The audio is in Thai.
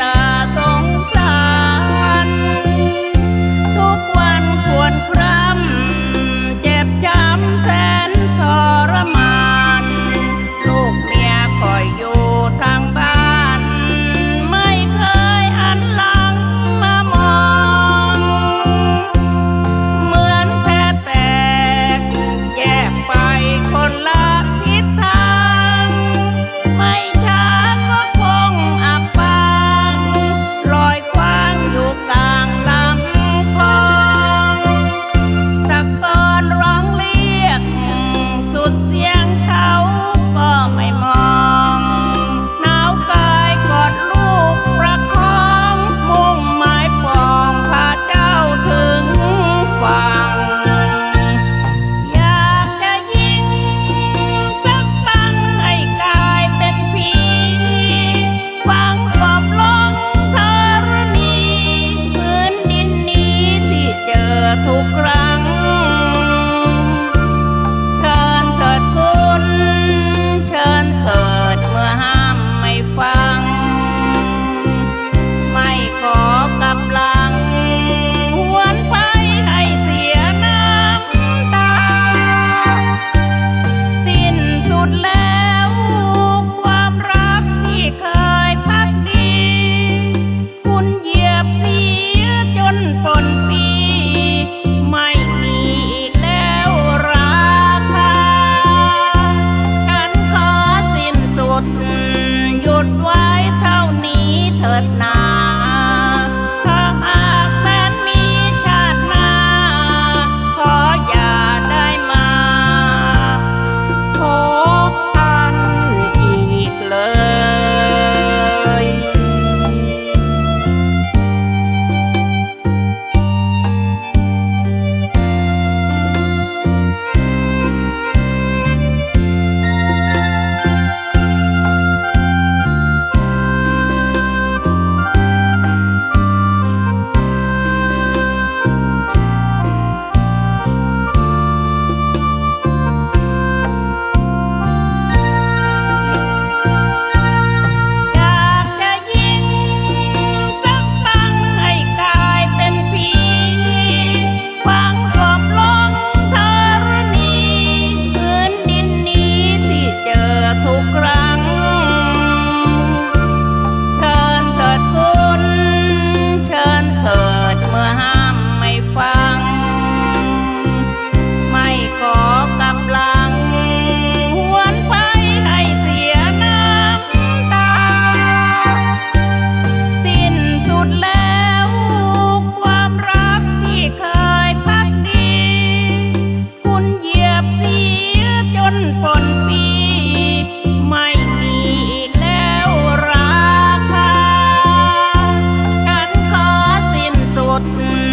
ตาสงสาร ทุกวันควรคร่ำ ดไว้เท่านี้เถิดนา thought we